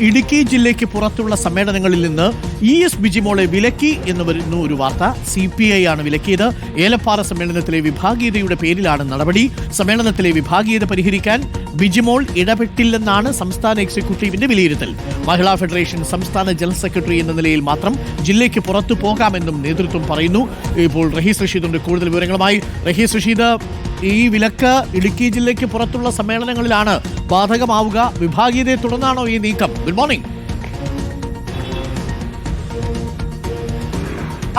ഇടുക്കി ജില്ലയ്ക്ക് പുറത്തുള്ള സമ്മേളനങ്ങളിൽ നിന്ന് ഇ എസ് ബിജിമോളെ വിലക്കി എന്ന് വരുന്നു ഒരു വാർത്ത. സി പി ഐ ആണ് വിലക്കിയത്. ഏലപ്പാറ സമ്മേളനത്തിലെ വിഭാഗീയതയുടെ പേരിലാണ് നടപടി. സമ്മേളനത്തിലെ വിഭാഗീയത പരിഹരിക്കാൻ ബിജിമോൾ ഇടപെട്ടില്ലെന്നാണ് സംസ്ഥാന എക്സിക്യൂട്ടീവിന്റെ വിലയിരുത്തൽ. മഹിളാ ഫെഡറേഷൻ സംസ്ഥാന ജനറൽ സെക്രട്ടറി എന്ന നിലയിൽ മാത്രം ജില്ലയ്ക്ക് പുറത്തു പോകാമെന്നും നേതൃത്വം പറയുന്നു. ഇപ്പോൾ റഹീസ് റഷീദുണ്ട്. കൂടുതൽ വിവരങ്ങളുമായി റഹീസ് റഷീദ് ഈ വിലക്ക് ഇടുക്കി ജില്ലയ്ക്ക് പുറത്തുള്ള സമ്മേളനങ്ങളിലാണ് ബാധകമാവുക. വിഭാഗീയതയെ തുടർന്നാണോ ഈ നീക്കം? ഗുഡ് മോർണിംഗ്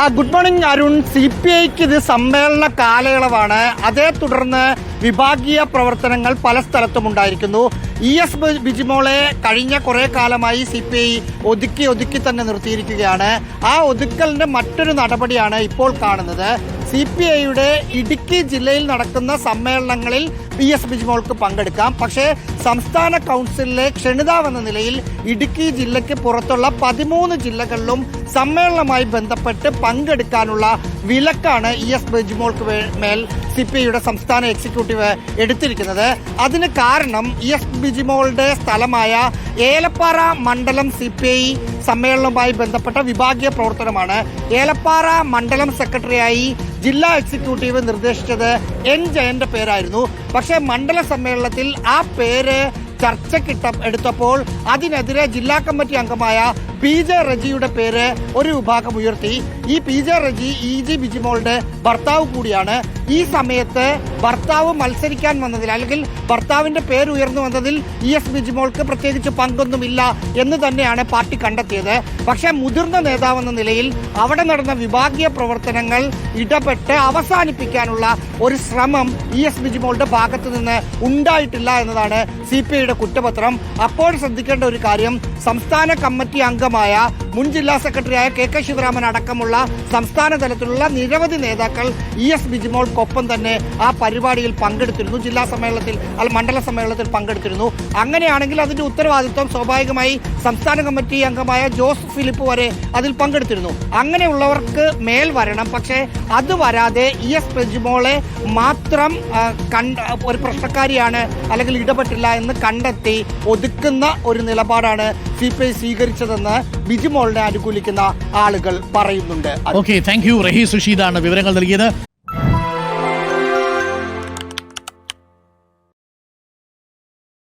ആ good morning Arun. C P ഐക്ക് ഇത് സമ്മേളന കാലയളവാണ്. അതേ തുടർന്ന് വിഭാഗീയ പ്രവർത്തനങ്ങൾ പല സ്ഥലത്തും ഉണ്ടായിരിക്കുന്നു. ഇ എസ് ബിജിമോളെ കഴിഞ്ഞ കുറേ കാലമായി സി പി ഐ ഒതുക്കി ഒതുക്കി തന്നെ നിർത്തിയിരിക്കുകയാണ്. ആ ഒതുക്കലിന്റെ മറ്റൊരു നടപടിയാണ് ഇപ്പോൾ കാണുന്നത്. സി പി ഐയുടെ ഇടുക്കി ജില്ലയിൽ നടക്കുന്ന സമ്മേളനങ്ങളിൽ പി എസ് ബിജിമോൾക്ക് പങ്കെടുക്കാം. പക്ഷേ സംസ്ഥാന കൗൺസിലിലെ ക്ഷണിതാവെന്ന നിലയിൽ ഇടുക്കി ജില്ലയ്ക്ക് പുറത്തുള്ള പതിമൂന്ന് ജില്ലകളിലും സമ്മേളനമായി ബന്ധപ്പെട്ട് പങ്കെടുക്കാനുള്ള വിലക്കാണ് ഇ എസ് ബിജിമോൾക്ക് മേൽ സി പി ഐയുടെ സംസ്ഥാന എക്സിക്യൂട്ടീവ് എടുത്തിരിക്കുന്നത്. അതിന് കാരണം ഇ എസ് ബിജിമോളുടെ സ്ഥലമായ ഏലപ്പാറ മണ്ഡലം സി പി ഐ സമ്മേളനവുമായി ബന്ധപ്പെട്ട വിഭാഗീയ പ്രവർത്തനമാണ്. ഏലപ്പാറ മണ്ഡലം സെക്രട്ടറിയായി ജില്ലാ എക്സിക്യൂട്ടീവ് നിർദ്ദേശിച്ചത് എൻ ജയന്റെ പേരായിരുന്നു. പക്ഷേ മണ്ഡല സമ്മേളനത്തിൽ ആ പേര് ചർച്ചക്കിട്ട എടുത്തപ്പോൾ അതിനെതിരെ ജില്ലാ കമ്മിറ്റി അംഗമായ പി ജെ റജിയുടെ പേര് ഒരു വിഭാഗം ഉയർത്തി. ഈ P J Reji E G ബിജിമോളുടെ ഭർത്താവ് കൂടിയാണ് ഈ സമയത്ത് ഭർത്താവ് മത്സരിക്കാൻ വന്നതിൽ അല്ലെങ്കിൽ ഭർത്താവിന്റെ പേര് ഉയർന്നു വന്നതിൽ ഇ എസ് ബിജിമോൾക്ക് പ്രത്യേകിച്ച് പങ്കൊന്നുമില്ല എന്ന് തന്നെയാണ് പാർട്ടി കണ്ടെത്തിയത്. പക്ഷേ മുതിർന്ന നേതാവെന്ന നിലയിൽ അവിടെ നടന്ന വിഭാഗീയ പ്രവർത്തനങ്ങൾ ഇടപെട്ട് അവസാനിപ്പിക്കാനുള്ള ഒരു ശ്രമം ഇ എസ് ബിജിമോളുടെ ഭാഗത്ത് നിന്ന് ഉണ്ടായിട്ടില്ല എന്നതാണ് സി പി ഐയുടെ കുറ്റപത്രം. അപ്പോൾ ശ്രദ്ധിക്കേണ്ട ഒരു കാര്യം സംസ്ഥാന കമ്മിറ്റി അംഗമായ മുൻ ജില്ലാ സെക്രട്ടറിയായ കെ കെ ശിവരാമൻ അടക്കമുള്ള സംസ്ഥാന തലത്തിലുള്ള നിരവധി നേതാക്കൾ ഇ എസ് ബിജിമോൾക്കൊപ്പം തന്നെ ആ പരിപാടിയിൽ പങ്കെടുത്തിരുന്നു. ജില്ലാ സമ്മേളനത്തിൽ അല്ല മണ്ഡല സമ്മേളനത്തിൽ പങ്കെടുത്തിരുന്നു. അങ്ങനെയാണെങ്കിൽ അതിന്റെ ഉത്തരവാദിത്വം സ്വാഭാവികമായി സംസ്ഥാന കമ്മിറ്റി അംഗമായ ജോസ് ഫിലിപ്പ് വരെ അതിൽ പങ്കെടുത്തിരുന്നു. അങ്ങനെയുള്ളവർക്ക് മേൽ വരണം. പക്ഷേ അത് വരാതെ ഇ എസ് പ്രജിമോളെ മാത്രം കണ്ട ഒരു പ്രശ്നക്കാരിയാണ് അല്ലെങ്കിൽ ഇടപെട്ടില്ല എന്ന് കണ്ടെത്തി ഒതുക്കുന്ന ഒരു നിലപാടാണ് സി പി ഐ സ്വീകരിച്ചതെന്ന് ബിജിമോളിനെ അനുകൂലിക്കുന്ന ആളുകൾ പറയുന്നുണ്ട്. ഓക്കെ താങ്ക് യു റഹി സുഷീദാണ് വിവരങ്ങൾ നൽകിയത്.